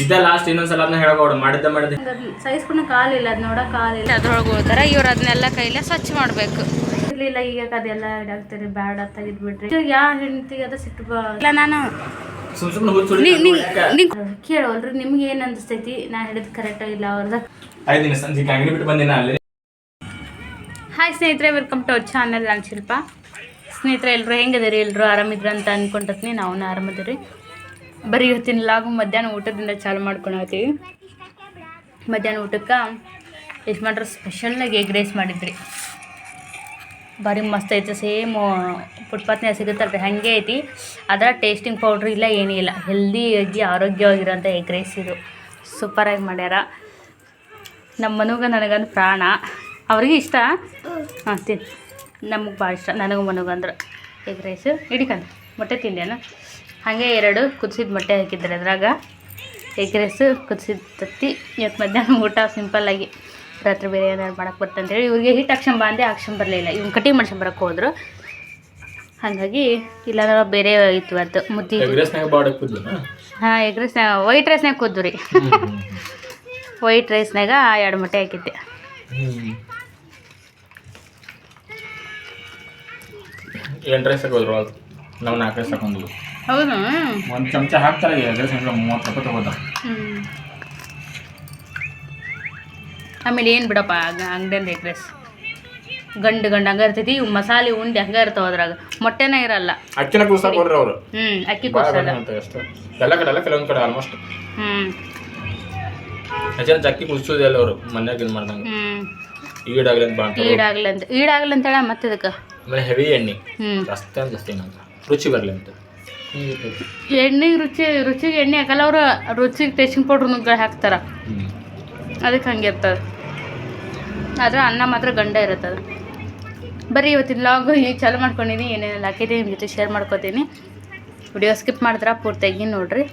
ಇದ್ದ ಲಾಸ್ಟ್ ಇನ್ನೊಂದ್ಸಲ ಅದನ್ನ ಹೇಳಬಹುದು ಮಾಡಿದ್ದ ಮಾಡಿದ್ದೆ. ಸಹಿಸ್ಕೊಂಡು ಕಾಲಿಲ್ಲ ಅದು ನೋಡ ಕಾಲಿಲ್ಲ. ಅದ್ರೊಳಗೆ ಹೋಗ್ತಾರೆ ಇವ್ರು ಅದನ್ನೆಲ್ಲ ಕೈಲೇ ಸ್ವಚ್ಛ ಮಾಡಬೇಕು. ಇರ್ಲಿಲ್ಲ ಈಗ ಅದೆಲ್ಲ ಇದಾಗ್ತದೆ ಬ್ಯಾಡ ತೆಗೆದ್ಬಿಟ್ರಿ. ಯಾವ ಹೆಂಡತಿಗೆ ಅದ ಸಿಟ್ಟು ಇಲ್ಲ ನಾನು ಕೇಳೋಲ್ರಿ ನಿಮ್ಗೆ ಏನ್ ಅನಿಸ್ತೈತಿ? ನಾ ಹೇಳಿದ್ ಕರೆಕ್ಟ್ ಇಲ್ಲ ಅವ್ರದ್ದು ಐದು ದಿನ ಸಂಜೆ ಅಂಗಡಿ ಬಿಟ್ಟು ಬಂದಿನ ಅಲ್ಲಿ. ಹಾಯ್ ಸ್ನೇಹಿತರೆ ವೆಲ್ಕಮ್ ಟು ಅವರ್ ಚಾನಲ್ ನಾನು ಶಿಲ್ಪ. ಸ್ನೇಹಿತರೆ ಎಲ್ಲರೂ ಹೆಂಗದಿರಿ ಎಲ್ಲರೂ ಆರಾಮಿದ್ರು ಅಂತ ಅನ್ಕೊಂಡತ್ನಿ ನಾವು ಆರಾಮದಿರಿ ಬರೀ ಇವತ್ತಿನ ಮಧ್ಯಾಹ್ನ ಊಟದಿಂದ ಚಾಲು ಮಾಡ್ಕೊಳತ್ತೀವಿ. ಮಧ್ಯಾಹ್ನ ಊಟಕ್ಕೆ ಯಜಮಾನ್ರು ಸ್ಪೆಷಲ್ಲಾಗಿ ಎಗ್ ರೈಸ್ ಮಾಡಿದ್ರಿ. ಭಾರಿ ಮಸ್ತ್ ಐತೆ ಸೇಮ್ ಫುಟ್ಪಾತ್ನಾಗ ಸಿಗುತ್ತಲ್ರಿ, ಹಾಗೆ ಐತಿ. ಅದರ ಟೇಸ್ಟಿಂಗ್ ಪೌಡ್ರ್ ಇಲ್ಲ, ಏನೂ ಇಲ್ಲ. ಹೆಲ್ದಿ ಆಗಿ ಆರೋಗ್ಯವಾಗಿರೋಂಥ ಎಗ್ ರೈಸ್ ಇದು. ಸೂಪರಾಗಿ ಮಾಡ್ಯಾರ. ನಮ್ಮ ಮನುಗ ನನಗಂದು ಪ್ರಾಣ. ಅವ್ರಿಗೆ ಇಷ್ಟ? ಹಾಂ, ತಿನ್. ನಮಗೆ ಭಾಳ ಇಷ್ಟ. ನನಗೂ ಮನುಗಂದ್ರೆ ಎಗ್ ರೈಸ್ ಹಿಡಿಕಂದು ಮೊಟ್ಟೆ ತಿಂದೇನು ಹಾಗೆ ಎರಡು ಕುದಿಸಿದ ಮೊಟ್ಟೆ ಹಾಕಿದ್ದಾರೆ ಅದ್ರಾಗ. ಎಗ್ ರೈಸ್ ಕುದಿಸಿದ ತತ್ತಿ ಇವತ್ತು ಮಧ್ಯಾಹ್ನ ಊಟ ಸಿಂಪಲ್ಲಾಗಿ ರಾತ್ರಿ ಬೇರೆ ಏನಾದ್ರು ಮಾಡಕ್ಕೆ ಬರ್ತಂತೇಳಿ ಇವ್ರಿಗೆ ಹಿಟ್ಟು ಹಾಕ್ಸ್ಕೊಂಬ ಅಂದೆ ಬರಲಿಲ್ಲ. ಇವ್ನು ಕಟಿಂಗ್ ಮಾಡ್ಸ್ಕೊಂಬರಕ್ಕೆ ಹೋದ್ರು. ಹಾಗಾಗಿ ಇಲ್ಲಾಂದ್ರೆ ಬೇರೆ ಇತ್ತು ಅದು ಮುದ್ದೆ ಹಾಂ ಎಗ್ ರೈಸ್ನಾಗ ವೈಟ್ ರೈಸ್ನಾಗ ಕೂದ್ದು ರೀ ವೈಟ್ ರೈಸ್ನಾಗ ಎರಡು ಮೊಟ್ಟೆ ಹಾಕಿದ್ದೆ. ಎಂಟು ರೈಸ್ ಹಾಕೋದ್ರು ನಾವು ನಾಲ್ಕು ರೈಸ್ ಹಾಕೊಂಡ್ವಿ. ಹೌದು? ಒಂದು ಚಮಚ ಹಾಕ್ತಾರೆ ಎರಡು ಅಂದ್ರೆ ಮೂವತ್ತು ರೂಪಾಯಿ ತಗೋದ ಹ್ಮ್. ಆಮೇಲೆ ಏನು ಬಿಡಪ್ಪ ಅಂಗಡಿಯಿಂದ ಎಗ್ ರೈಸ್ ಗಂಡು ಗಂಡು ಹಂಗ ಇರ್ತೈತಿ ಇವು ಮಸಾಲೆ ಉಂಡೆ ಹಂಗ ಇರ್ತಾವ ಅದ್ರಾಗ. ಮೊಟ್ಟೆನೇ ಇರಲ್ಲ. ಅಕ್ಕಿನ ಕೂಸಾ ಕೊಡ್ರಿ ಅವರು. ಹ್ಮ್ ಅಕ್ಕಿ ಕೂಸಾ ಕೊಡ್ಸಲ್ಲ. ಅಂತ ಅಷ್ಟು. ಎಲ್ಲ ಕಡೆ ಎಲ್ಲ ಕೆಲವೊಂದು ಕಡೆ ಆಲ್ಮೋಸ್ಟ್ ಹ್ಞೂ ಹೆಚ್ಚಿನ ಅಕ್ಕಿ ಕುದಿಸೋದಿಲ್ಲ ಅವರು ಮನ್ಯಾಗ ಇದು ಮಾಡ್ದಂಗೆ. ಹ್ಞೂ ಈಡಾಗ್ಲಿ ಅಂತ ಬಾಂತ ಈಡಾಗ್ಲಿ ಅಂತ ಈಡಾಗ್ಲಿ ಅಂತೇಳ ಮತ್ತೆ ಇದಕ್ಕೆ ಆಮೇಲೆ ಹೆವಿ ಎಣ್ಣೆ. ಹ್ಮ್. ಜಾಸ್ತಿ ಅಂತ ಜಾಸ್ತಿ ಏನಂತ. ರುಚಿ ಬರಲಿ ಅಂತ. ಎಣ್ಣೆಗೆ ರುಚಿ ರುಚಿಗೆ ಎಣ್ಣೆ ಹಾಕಲ್ಲ ಅವರು ರುಚಿಗೆ ಟೇಸ್ಟಿಂಗ್ ಪೌಡ್ರ್ ನುಗ್ಗ ಹಾಕ್ತಾರೆ. ಅದಕ್ಕೆ ಹಂಗೆ ಇರ್ತದೆ. ಆದರೆ ಅನ್ನ ಮಾತ್ರ ಗಂಡ ಇರುತ್ತದೆ ಬರೀ ಇವತ್ತಿನ ಲಾಗ್ ಈಗ ಚಾಲು ಮಾಡ್ಕೊಂಡಿನಿ ಏನೇನು ಹಾಕಿದ್ದೀನಿ ನಿಮ್ಮ ಜೊತೆ ಶೇರ್ ಮಾಡ್ಕೊತೀನಿ. ವಿಡಿಯೋ ಸ್ಕಿಪ್ ಮಾಡಿದ್ರೆ ಪೂರ್ತಿಯಾಗಿ ನೋಡ್ರಿ.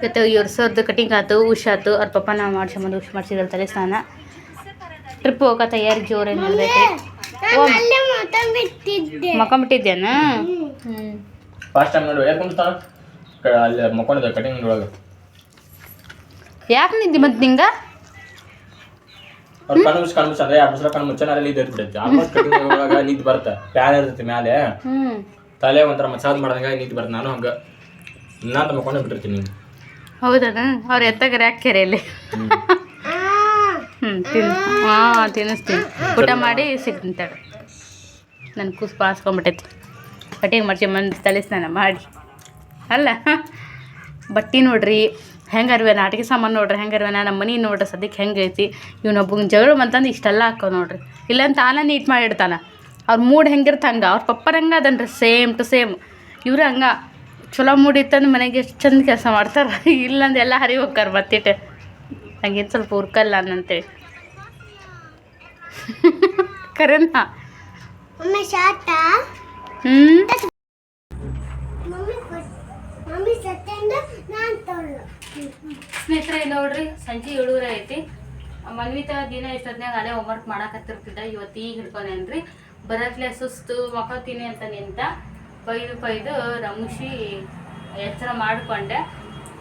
ಇವತ್ತು ಇವ್ರ ಸರ್ದು ಕಟಿಂಗ್ ಆಯ್ತು ಆಯ್ತು ಅವ್ರ ಪಪ್ಪ ನಾವು ಮಾಡ್ಸ್ಕೊಂಬಂದು ಉಷ್ ಮಾಡ್ಸಿದ್ರು ತಲೆ ಸ್ನಾನ. ಟ್ರಿಪ್ ಹೋಗೋ ತಯಾರಿ ಜೋರೇನು ಮಕ್ಕೊಂಬಿಟ್ಟಿದ್ದೇನ ಹ್ಞೂ ಫಸ್ಟ್ ಟೈಮ್ ನೋಡಿ ಯಾಕೆ ಕುಂತಾಳ ಕ- ಅಲ್ಲಿ ಮಕ್ಕೊಂಡಿದ್ದೆ ಕಟಿಂಗ್ ಒಳಗೆ. ಯಾಕೆ ನಿದ್ದೆ ಮತ್ತೆ ನಿಂಗೆ ಅವ್ರು ಕಣ್ಣು ಮುಚ್ಚಿ ಕಣ್ಣು ಮುಚ್ಚ ಅಂದ್ರೆ ಎರಡು ಸಲ ಕಣ್ಣು ಮುಚ್ಚನ ಅಲ್ಲಿ ಇದು ಬಿಡುತ್ತೆ ಆಲ್ಮೋಸ್ಟ್ ಕಟಿಂಗ್ ಒಳಗೆ ನಿಂತು ಬರುತ್ತೆ. ಪ್ಯಾನ್ ಇರ್ತೈತಿ ಮ್ಯಾಲೆ. ತಲೆ ಒಂಥರ ಮಸಾಜ್ ಮಾಡ್ದಂಗೆ ನಿಂತು ಬರುತ್ತೆ. ನಾನು ಹಂಗೆ ನಾನು ಮಕ್ಕೊಂಡೇ ಬಿಟ್ಟಿರ್ತೀನಿ ಹೌದನ ಅವ್ರು ಎತ್ತಾಗ ಕೆರೆಯಲ್ಲಿ? ಹ್ಞೂ ತಿನ್ ಹಾಂ ತಿನ್ನಿಸ್ತೀನಿ. ಊಟ ಮಾಡಿ ಸಿಗ್ತಂತಾಳೆ ನನ್ನ ಕೂಸು ಪಾಸ್ಕೊಂಬಿಟ್ಟೈತಿ ಕಟಿಂಗ್ ಮಾಡ್ಸ್ಕೊಂಬಂದು ತಲೆ ಸ್ನಾನ ಮಾಡಿ. ಅಲ್ಲ, ಬಟ್ಟೆ ನೋಡ್ರಿ ಹೆಂಗೆ ಅರಿವೆ ಸಾಮಾನು ನೋಡ್ರಿ ಹೆಂಗೆ ಅರಿವೆ ನಮ್ಮ ಮನೆ ನೋಡ್ರಿ ಸದ್ಯಕ್ಕೆ ಹೆಂಗೆ ಐತಿ ಇವನೊಬ್ಬನ ಜಗಳ ಬಂತಂದು ಇಷ್ಟೆಲ್ಲ ಹಾಕೋ ನೋಡ್ರಿ. ಇಲ್ಲಂತ ತಾನೇ ನೀಟ್ ಮಾಡಿಡ್ತಾನೆ. ಅವ್ರ ಮೂಡ್ ಹೆಂಗಿರ್ತ ಹಂಗೆ ಅವ್ರ ಪಪ್ಪರ ಹಂಗೆ ಅದನ್ರಿ ಸೇಮ್ ಟು ಸೇಮ್ ಇವ್ರು ಹಂಗೆ, ಚಲೋ ಮೂಡ್ ಇತ್ತಂದ್ರೆ ಮನೆಗೆ ಎಷ್ಟು ಚಂದ ಕೆಲಸ ಮಾಡ್ತಾರೆ ಇಲ್ಲಂದ್ರೆ ಎಲ್ಲ ಹರಿ ಹೋಗ್ತಾರೆ ಮತ್ತಿಟ್ಟೆ ಹಂಗೇನು ಸ್ವಲ್ಪ ಉರ್ಕಲ್ಲ ಅನ್ನಂತೇಳಿ. ಕರೆನ? ಸ್ನೇಹಿತರೆ ನೋಡ್ರಿ ಸಂಜೆ ಏಳೂರ ಐತಿ. ಮನ್ವಿತ ದಿನ ಎಷ್ಟೊತ್ನಾಗ ಅಲ್ಲೇ ಹೋಮ್ವರ್ಕ್ ಮಾಡಕತ್ತಿರ್ತಿದ್ದ. ಇವತ್ತು ಈಗ ಹಿಡ್ಕೊಂಡೇನ್ರಿ? ಬರತ್ಲೆ ಸುಸ್ತು ಮಕ್ಕೋತೀನಿ ಅಂತ ನಿಂತ ಕೊಯ್ದು ಕೊಯ್ದು ರಮುಷಿ ಎಚ್ಚರ ಮಾಡಿಕೊಂಡೆ.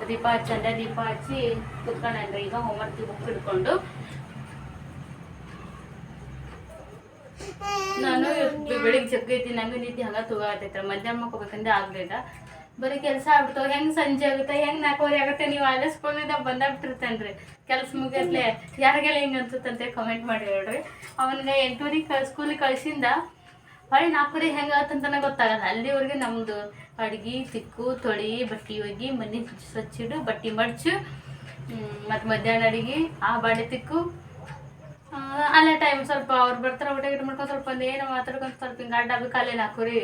ದೀಪ ಹಚ್ಚಂಡೆ ದೀಪ ಹಚ್ಚಿ ಕುತ್ಕೊಂಡೇನ್ರಿ. ಈಗ ಹೋಮ್ವರ್ಕ್ ಬುಕ್ ಹಿಡ್ಕೊಂಡು ನಾನು ಬೆಳಿಗ್ಗೆ ಜಗ್ಗೈತಿ ನಂಗೆ ನಿದ್ದೆ ಹಂಗ ತಗೋತೈತ್ರ ಮಧ್ಯಾಹ್ನ ಮಕ್ಕೋಬೇಕಂದ್ರೆ ಆಗ್ಲಿಲ್ಲ. ಬರೀ ಕೆಲಸ ಆಗ್ಬಿಡ್ತಾವ ಹೆಂಗ್ ಸಂಜೆ ಆಗುತ್ತೆ, ಹೆಂಗ್ ನಾಲ್ಕೂವರೆ ಆಗುತ್ತೆ, ನೀವು ಅಲ್ಲೇ ಸ್ಕೂಲಿಂದ ಬಂದಾಗ್ಬಿಟ್ಟಿರ್ತೇನ್ರಿ. ಕೆಲ್ಸ ಮುಗಿಯತ್ಲೆ ಯಾರಿಗೆಲ್ಲ ಹಿಂಗೆ ಅನ್ಸುತ್ತಂತೆ ಕಮೆಂಟ್ ಮಾಡಿ ಹೇಳ್ರಿ. ಅವನಿಗೆ ಎಂಟೂರಿಗೆ ಸ್ಕೂಲಿಗೆ ಕಳ್ಸಿಂದ ಹೊಳೆ ನಾಲ್ಕೂವರೆ ಹೆಂಗೆ ಆತಂತನ ಗೊತ್ತಾಗಲ್ಲ. ಅಲ್ಲಿವರೆಗೆ ನಮ್ದು ಅಡ್ಗಿ, ತಿಕ್ಕು, ತೊಳಿ, ಬಟ್ಟಿ ಒಗಿ ಮನೆ ಸ್ವಚ್ಛಿಡು ಬಟ್ಟಿ ಮಡ್ಚು ಮತ್ತೆ ಮಧ್ಯಾಹ್ನ ಅಡಿಗೆ, ಆ ಬಾಡೆ ತಿಕ್ಕು ಅಲ್ಲೇ ಟೈಮ್ ಸ್ವಲ್ಪ ಅವ್ರು ಬರ್ತಾರೆ, ಊಟ ಗಿಟ ಮಾಡ್ಕೊಂಡು ಸ್ವಲ್ಪ ಒಂದು ಏನೋ ಮಾತಾಡ್ಕೊಂಡು ಸ್ವಲ್ಪ ಹಿಂಗೆ ಅಡ್ಡ ಬೇಕು ಅಲ್ಲೇ ಹಾಕೋರಿ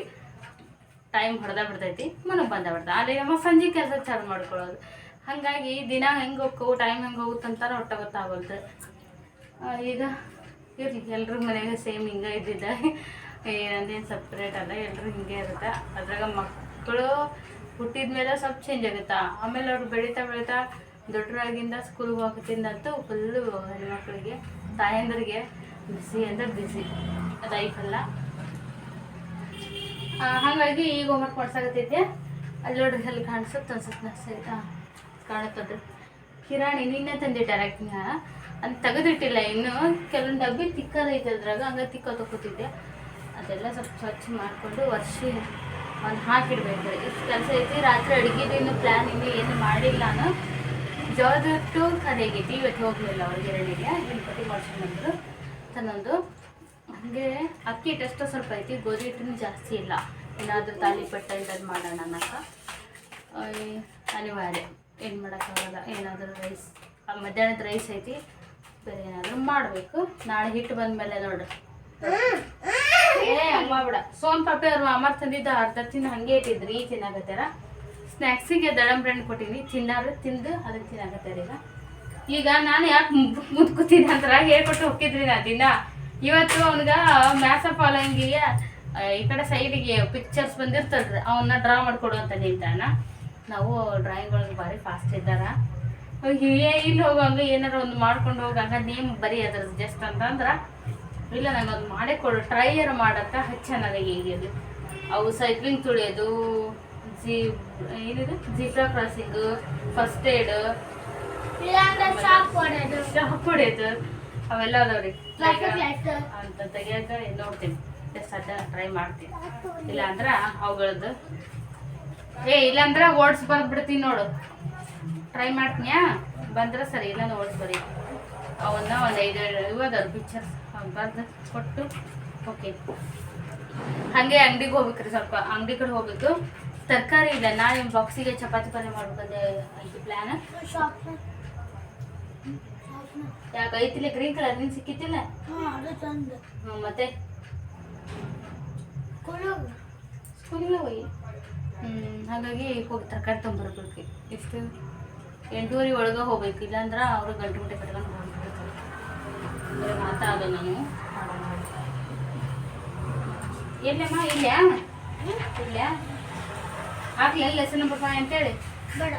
ಟೈಮ್ ಹೊಡೆದ ಬಿಡ್ತೈತಿ, ಮನಗೆ ಬಂದ ಬಿಡ್ದ ಅಲ್ಲಿ ನಮ್ಮ ಸಂಜೆ ಕೆಲಸ ಚಾಲು ಮಾಡ್ಕೊಳ್ಳೋದು. ಹಾಗಾಗಿ ದಿನ ಹೆಂಗೆ ಹೋಗ್ಕೋ ಟೈಮ್ ಹೆಂಗೆ ಹೋಗುತ್ತಂತಾರೆ ಒಟ್ಟ ಗೊತ್ತಾಗಲ್ದು. ಈಗ ಇರಲಿ ಎಲ್ಲರೂ ಮನೆಗೆ ಸೇಮ್ ಹಿಂಗೆ ಇದ್ದಿದ್ದ. ಏನಂದೇನು ಸಪ್ರೇಟ್ ಅಲ್ಲ ಎಲ್ಲರೂ ಹಿಂಗೆ ಇರುತ್ತೆ ಅದ್ರಾಗ ಮಕ್ಕಳು ಹುಟ್ಟಿದ ಮೇಲೆ ಸ್ವಲ್ಪ ಚೇಂಜ್ ಆಗುತ್ತಾ? ಆಮೇಲೆ ಅವ್ರು ಬೆಳೀತಾ ಬೆಳೀತಾ ದೊಡ್ಡರಾಗಿಂದ ಸ್ಕೂಲ್ಗೆ ಹೋಗೋದ್ರಿಂದಂತೂ ಫುಲ್ಲು ಹೆಣ್ಮಕ್ಳಿಗೆ ತಾಯಂದ್ರಿಗೆ ಬಿಸಿ ಅಂದ್ರೆ ಬಿಸಿ ಲೈಫಲ್ಲ ಹಾಗಾಗಿ ಈಗ ಹೋಮ್ವರ್ಕ್ ಮಾಡ್ಸಾಕತ್ತೈತೆ. ಅಲ್ಲಿ ನೋಡ್ರಿ ಅಲ್ಲಿ ಕಾಣಿಸುತ್ತೆ ಅನ್ಸುತ್ತೆ ಸರಿ ಕಾಣುತ್ತದೆ ಕಿರಾಣಿ ನಿನ್ನೆ ತಂದಿಟ್ಟಾರ ಅಂತ ತೆಗೆದಿಟ್ಟಿಲ್ಲ ಇನ್ನು ಕೆಲವೊಂದು ಡಬ್ಬಿ ತಿಕ್ಕದೈತೆ ಅದ್ರಾಗ, ಹಂಗೆ ತಿಕ್ಕ ತಗೋತಿದ್ದೆ ಅದೆಲ್ಲ ಸ್ವಲ್ಪ ಸ್ವಚ್ಛ ಮಾಡಿಕೊಂಡು ವರ್ಷಿ ಒಂದು ಹಾಕಿಡ್ಬೇಕು. ಇಷ್ಟು ಕೆಲಸ ಐತಿ, ರಾತ್ರಿ ಅಡುಗೆದು ಇನ್ನು ಪ್ಲ್ಯಾನ್ ಇನ್ನು ಏನು ಮಾಡಿಲ್ಲ ನಾನು. ಕರೆಗೆ ಕರೆಯಾಗೈತಿ ಇವತ್ತು ಹೋಗಲಿಲ್ಲ ಅವ್ರಿಗೆ ಎರಡಿಗೆ ಗಣಪತಿ ಮಾಡ್ಸ್ಕೊಂಡ್ಬಂದ್ರು ತನ್ನೊಂದು ಹಾಗೆ ಅಕ್ಕಿ ಹಿಟ್ಟಷ್ಟು ಸ್ವಲ್ಪ ಐತಿ, ಗೋಧಿ ಹಿಟ್ಟು ಜಾಸ್ತಿ ಇಲ್ಲ. ಏನಾದರೂ ತಾಲಿಪಟ್ಟ ಇಂಥದ್ದು ಮಾಡೋಣ ಅನ್ನಕ ಅನಿವಾರ್ಯ. ಏನು ಮಾಡೋಕ್ಕಾಗಲ್ಲ ಏನಾದರೂ ರೈಸ್ ಮಧ್ಯಾಹ್ನದ ರೈಸ್ ಐತಿ, ಬೇರೆ ಏನಾದರೂ ಮಾಡಬೇಕು. ನಾಳೆ ಹಿಟ್ಟು ಬಂದಮೇಲೆ ನೋಡ್ರಿ ಏ, ಅಮ್ಮ ಬಿಡ. ಸೋನ್ ಪಾಪೆ ಅವ್ರು ಅಮ್ಮ ತಂದಿದ್ದ ಅರ್ಧ ತಿಂದು ಹಂಗೆ ಇಟ್ಟಿದ್ರಿ, ಈ ತಿನ್ನಾಗತ್ತಾರ ಸ್ನ್ಯಾಕ್ಸಿಗೆ ದಡಂಬ್ರೆ ಹಣ್ಣು ಕೊಟ್ಟಿನಿ. ತಿನ್ನಾರು, ತಿಂದು ಅದಕ್ಕೆ ತಿನ್ನಾಗತ್ತಾರ ಈಗ. ಈಗ ನಾನು ಯಾಕೆ ಮುದ್ಕೋತೀನಿ ಅಂತ ಹೇಳ್ಕೊಟ್ಟು ಹೋಗಿದ್ರಿ ನಾ ದಿನ. ಇವತ್ತು ಅವನಿಗ ಮ್ಯಾಸ ಫಾಲೋಯಿಂಗಿಗೆ ಈ ಕಡೆ ಸೈಡಿಗೆ ಪಿಕ್ಚರ್ಸ್ ಬಂದಿರ್ತಲ್ರಿ ಅವನ್ನ ಡ್ರಾ ಮಾಡಿಕೊಡು ಅಂತ ನಿಂತಾನ. ನಾವು ಡ್ರಾಯಿಂಗ್ ಒಳಗೆ ಭಾರಿ ಫಾಸ್ಟ್ ಇದ್ದಾರ. ಏ ಇಲ್ಲಿ ಹೋಗಂಗ ಏನಾರ ಒಂದು ಮಾಡ್ಕೊಂಡು ಹೋಗಂಗ ನೇಮ್ ಬರೀ ಅದ್ರ ಜಸ್ಟ್ ಅಂತಂದ್ರೆ ಇಲ್ಲ ನನಗೊಂದು ಮಾಡೇ ಕೊಡು. ಟ್ರೈಯರ್ ಮಾಡತ್ತ ಹಚ್ಚ ನನಗೆ ಈಗ ಅದು ಅವು ಸೈಕ್ಲಿಂಗ್ ತುಳಿಯೋದು ಜೀ ಏನಿದು? Zebra crossing first aid shop ಹೊಡೆಯೋದು ಅವೆಲ್ಲ ಅದಾವ್ರಿ ಅಂತ ತೆಗಿಯಕ ನೋಡ್ತೀನಿ ಜಸ್ಟ್ ಟ್ರೈ ಮಾಡ್ತೀನಿ. ಇಲ್ಲಾಂದ್ರ ಅವುಗಳದ್ದು. ಏ ಇಲ್ಲಾಂದ್ರ ಓಡ್ಸ್ ಬರ್ದ್ಬಿಡ್ತೀನಿ ನೋಡು. ಟ್ರೈ ಮಾಡ್ತೀನಿಯಾ ಬಂದ್ರೆ ಸರಿ ಇಲ್ಲ ಓಡ್ಸ್ ಬರೀ. ಅವನ್ನ ಒಂದು ಐದು ಇವದವ್ರು ಪಿಕ್ಚರ್ಸ್ ಬರ್ದು ಕೊಟ್ಟು ಓಕೆ ಹಾಗೆ ಅಂಗಡಿಗೆ ಹೋಗ್ಬೇಕ್ರಿ ಸ್ವಲ್ಪ. ಅಂಗಡಿ ಕಡೆ ಹೋಗ್ಬೇಕು. ತರಕಾರಿ ಇಲ್ಲ ನಾಳೆ ಬಾಕ್ಸಿಗೆ ಚಪಾತಿ ಪಲ್ಯ ಮಾಡ್ಬೇಕಂದ್ರೆ ಐತಿ ಪ್ಲಾನ್ ಯಾಕೆ ಐತಿಲ್ಲ ಗ್ರೀನ್ ಕಲರ್ ನಿನ್ ಸಿಕ್ಕಿತ್ತಿಲ್ಲ ಹ್ಮ್, ಮತ್ತೆ? ಸ್ಕೂಲಿಗೆ ಹೋಗಿ? ಹ್ಞೂ ಹಾಗಾಗಿ ಹೋಗಿ ತರಕಾರಿ ತೊಗೊಂಬರ್ಬೇಕು. ಎಷ್ಟು? ಎಂಟೂವರೆ ಒಳಗೆ ಹೋಗ್ಬೇಕು. ಇಲ್ಲಾಂದ್ರೆ ಅವ್ರ ಗಂಟೆ ಗಂಟೆ ಕಟ್ಕೊಂಡು ಹೋಗ್ಬಿಡ್ತಾರೆ. ಬರೀ ಮಾತಾಡ ನಾನು ಎಲ್ಲಮ್ಮ ಇಲ್ಲ ಇಲ್ಯಾ ಎಲ್ಲ ಲೆಸನ್ ನಂಬರ್ ಫೈವ್ ಅಂತೇಳಿ. ಬೇಡ.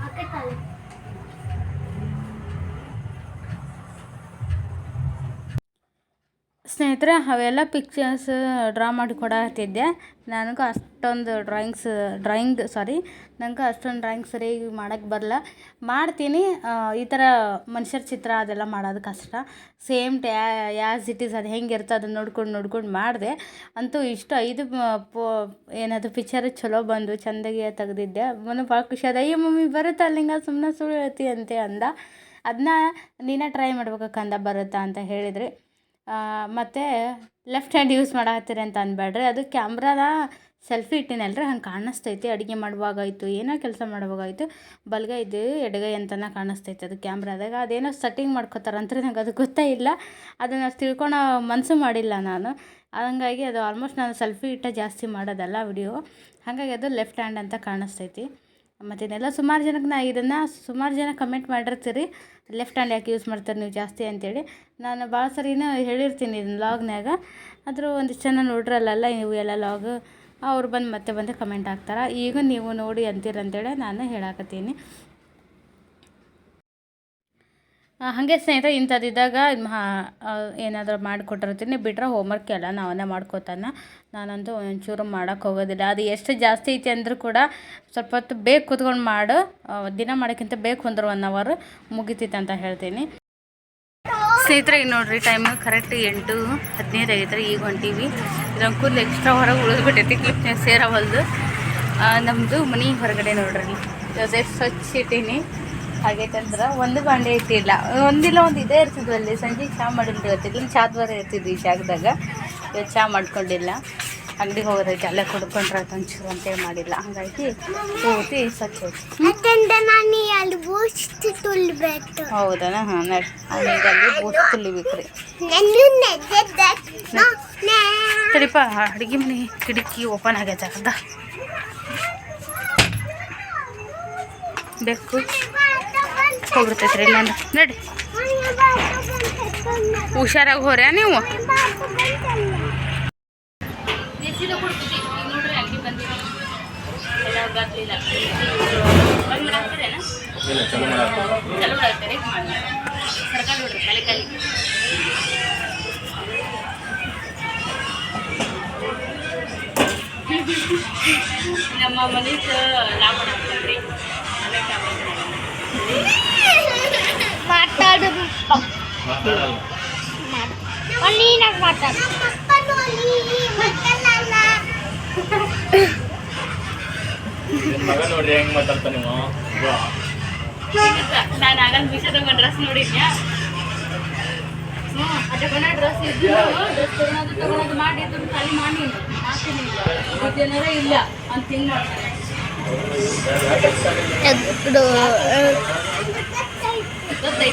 ಹಾಕತ್ತಲ್ಲ ಸ್ನೇಹಿತರೆ, ಅವೆಲ್ಲ ಪಿಕ್ಚರ್ಸ್ ಡ್ರಾ ಮಾಡಿ ಕೊಡತ್ತಿದ್ದೆ ನನಗೂ ಅಷ್ಟೊಂದು ಡ್ರಾಯಿಂಗ್ಸ್ ಡ್ರಾಯಿಂಗ್ ಸಾರಿ ನನಗೆ ಅಷ್ಟೊಂದು ಡ್ರಾಯಿಂಗ್ ಸರಿಯಾಗಿ ಮಾಡೋಕ್ಕೆ ಬರಲ್ಲ ಮಾಡ್ತೀನಿ ಈ ಥರ ಮನುಷ್ಯರ ಚಿತ್ರ ಅದೆಲ್ಲ ಮಾಡೋದು ಕಷ್ಟ. ಸೇಮ್ ಟ್ಯಾ ಯಾಸ್ ಇಟ್ ಈಸ್ ಅದು ಹೆಂಗಿರುತ್ತೆ ಅದನ್ನು ನೋಡ್ಕೊಂಡು ನೋಡ್ಕೊಂಡು ಮಾಡಿದೆ. ಅಂತೂ ಇಷ್ಟು ಐದು ಪೋ ಏನದು ಪಿಕ್ಚರ್ ಚಲೋ ಬಂದು ಚೆಂದಾಗಿ ತೆಗೆದಿದ್ದೆ. ಮನೆ ಭಾಳ ಖುಷಿ ಅದ ಅಯ್ಯೋ, ಮಮ್ಮಿ, ಬರುತ್ತಾ ಅಲ್ಲಿಂಗ ಸುಮ್ಮನೆ ಸುಳ್ಳು ಹೇಳ್ತಿ ಅಂತೆ ಅಂದ. ಅದನ್ನ ನೀನೇ ಟ್ರೈ ಮಾಡ್ಬೇಕಂದ ಬರುತ್ತಾ ಅಂತ ಹೇಳಿದ್ರಿ. ಮತ್ತು ಲೆಫ್ಟ್ ಹ್ಯಾಂಡ್ ಯೂಸ್ ಮಾಡತ್ತೀರಿ ಅಂತ ಅನ್ಬೇಡ್ರಿ ಅದು ಕ್ಯಾಮ್ರಾದ ಸೆಲ್ಫಿ ಇಟ್ಟಿನಲ್ರಿ, ಹಂಗೆ ಕಾಣಿಸ್ತೈತಿ. ಅಡುಗೆ ಮಾಡುವಾಗಾಯಿತು, ಏನೋ ಕೆಲಸ ಮಾಡುವಾಗಾಯಿತು, ಬಲಗೈ ಇದು ಎಡಗೈ ಅಂತನ ಕಾಣಿಸ್ತೈತಿ ಅದು ಕ್ಯಾಮ್ರಾದಾಗ ಅದೇನೋ ಸೆಟ್ಟಿಂಗ್ ಮಾಡ್ಕೋತಾರಂತ್ರಿ ನಂಗೆ ಅದು ಗೊತ್ತೇ ಇಲ್ಲ. ಅದನ್ನು ತಿಳ್ಕೊಳೋ ಮನಸ್ಸು ಮಾಡಿಲ್ಲ ನಾನು. ಹಂಗಾಗಿ ಅದು ಆಲ್ಮೋಸ್ಟ್ ನಾನು ಸೆಲ್ಫಿ ಇಟ್ಟ ಜಾಸ್ತಿ ಮಾಡೋದಲ್ಲ ವಿಡಿಯೋ ಹಾಗಾಗಿ ಅದು ಲೆಫ್ಟ್ ಹ್ಯಾಂಡ್ ಅಂತ ಕಾಣಿಸ್ತೈತಿ. ಮತ್ತು ಇದೆಲ್ಲ ಸುಮಾರು ಜನಕ್ಕೆ ನಾ ಇದನ್ನು ಸುಮಾರು ಜನ ಕಮೆಂಟ್ ಮಾಡಿರ್ತೀರಿ. ಲೆಫ್ಟ್ ಹ್ಯಾಂಡ್ ಯಾಕೆ ಯೂಸ್ ಮಾಡ್ತಾರೆ ನೀವು ಜಾಸ್ತಿ ಅಂತೇಳಿ. ನಾನು ಭಾಳ ಸರಿನ ಹೇಳಿರ್ತೀನಿ ಇದನ್ನ ಲಾಗ್ನಾಗ ಆದರೂ ಒಂದಿಷ್ಟು ಜನ ನೋಡ್ರಲ್ಲ ನೀವು ಎಲ್ಲ ಲಾಗ್ ಅವ್ರು ಬಂದು ಮತ್ತೆ ಬಂದು ಕಮೆಂಟ್ ಹಾಕ್ತಾರೆ. ಈಗ ನೀವು ನೋಡಿ ಅಂತೀರಂತೇಳಿ ನಾನು ಹೇಳಾಕತ್ತೀನಿ. ಹಾಗೆ ಸ್ನೇಹಿತರೆ, ಇಂಥದ್ದಿದ್ದಾಗ ಏನಾದರೂ ಮಾಡಿಕೊಟ್ಟಿರ್ತೀನಿ. ಬಿಟ್ಟರೆ ಹೋಮ್ವರ್ಕ್ ಎಲ್ಲ ನಾವನ್ನೇ ಮಾಡ್ಕೋತಾನೆ. ನಾನಂತೂ ಒಂಚೂರು ಮಾಡೋಕ್ಕೆ ಹೋಗೋದಿಲ್ಲ. ಅದು ಎಷ್ಟು ಜಾಸ್ತಿ ಐತಿ ಅಂದರೂ ಕೂಡ ಸ್ವಲ್ಪ ಹೊತ್ತು ಬೇಗ ಕೂತ್ಕೊಂಡು ಮಾಡು. ದಿನ ಮಾಡೋಕ್ಕಿಂತ ಬೇಗ ಕುಂದ್ರೆ ಒನ್ ಅವರ್ ಮುಗಿತೈತೆ ಅಂತ ಹೇಳ್ತೀನಿ. ಸ್ನೇಹಿತರೆ, ಈಗ ನೋಡ್ರಿ ಟೈಮ್ ಕರೆಕ್ಟ್ ಎಂಟು ಹದಿನೈದು ಆಗೈತ್ರಿ ಈಗ ಹೊಂಟೀವಿ ಇದೊಂದು ಕೂದಲು ಎಕ್ಸ್ಟ್ರಾ ಹೊರಗೆ ಉಳಿದ್ಬಿಟ್ಟೈತಿ ಕ್ಲಿಪ್ ಸೇರವಲ್ದು. ನಮ್ಮದು ಮನೆ ಹೊರಗಡೆ ನೋಡ್ರಿ. ಅದೇ ಸ್ವಚ್ಛ ಇಟ್ಟೀನಿ ಹಾಗೈತಂದ್ರೆ ಒಂದು ಬಾಂಡೆ ಇಟ್ಟಿಲ್ಲ. ಒಂದಿಲ್ಲ ಒಂದು ಇದೇ ಇರ್ತಿದ್ವು ಅಲ್ಲಿ. ಸಂಜೆ ಚಹಾ ಮಾಡಿಲ್ರಿ ಇವತ್ತಿಲ್ಲ ಚಾ ದ್ವಾರ ಇರ್ತಿದ್ವಿ ಈ ಜಾಗದಾಗ ಇವತ್ತು ಚಹಾ ಮಾಡ್ಕೊಂಡಿಲ್ಲ. ಅಂಗಡಿಗೆ ಹೋಗೋದೈತೆ. ಅಲ್ಲೇ ಕುಡ್ಕೊಂಡ್ರೆ ಒಂಚೂರು ಅಂತೇಳಿ ಮಾಡಿಲ್ಲ. ಹಾಗಾಗಿ ಪೂರ್ತಿ ಸ್ವಚ್ಛ ಅಲ್ಲಿ ಬೂಸ್ಟ್ ತುಳ್ಬೇಕು. ಹೌದಾ ಹಾಂ ನಡಿ. ಆಮೇಲೆ ಅಲ್ಲಿ ಬೂಸ್ಟ್ ತುಲಿಬೇಕ್ರಿ ಸರಿಪ ಅಡುಗೆ ಮನೆ ಕಿಟಕಿ ಓಪನ್ ಆಗೈತೆ ಅರ್ಧ ಬೇಕು ಹೋಗ್ಬಿಡ್ತೈತ್ರಿ ಇಲ್ಲಾಂದ್ರೆ. ನಡಿ. ಹುಷಾರಾಗಿ ಹೋರ್ಯಾ ನೀವು? ನಮ್ಮ ಮನೀಸ್ ಲಾಭ ಮಾಡ್ಕೊಂಡ್ರಿ ನೀನಾಗ ಮಾತಾಡ ಮಕ್ಕಳು ಅಲ್ಲಿ ಮಕ್ಕಳಲ್ಲ ನಿಮ್ ಮಗ ನೋಡ್ರಿ ಹೆಂಗ್ ಮಾತಾಡ್ತಾನೆ ನೀವು ವಾ. ನಾನು ಆಗಲ್ ವಿಷಯದಾಗ ಒಂದು ಡ್ರೆಸ್ ನೋಡಿದ್ಯಾ ಹ್ಞೂ ಅದಕ್ಕೊಂಡ ಡ್ರೆಸ್ ಇದ್ದು ಡ್ರೆಸ್ ತಗೊಳೋದು ತಗೊಳೋದು ಮಾಡಿ ದುಡ್ಡು ಖಾಲಿ ಮಾಡಿ ಮಾಡ್ತೀನಿ ಏನಾರ ಇಲ್ಲ ಅಂತ ಹಿಂಗೆ ಮಾಡ್ತಾರೆ ಗೊತ್ತೈತಲ್ಲ ನೋಡ್ರಿ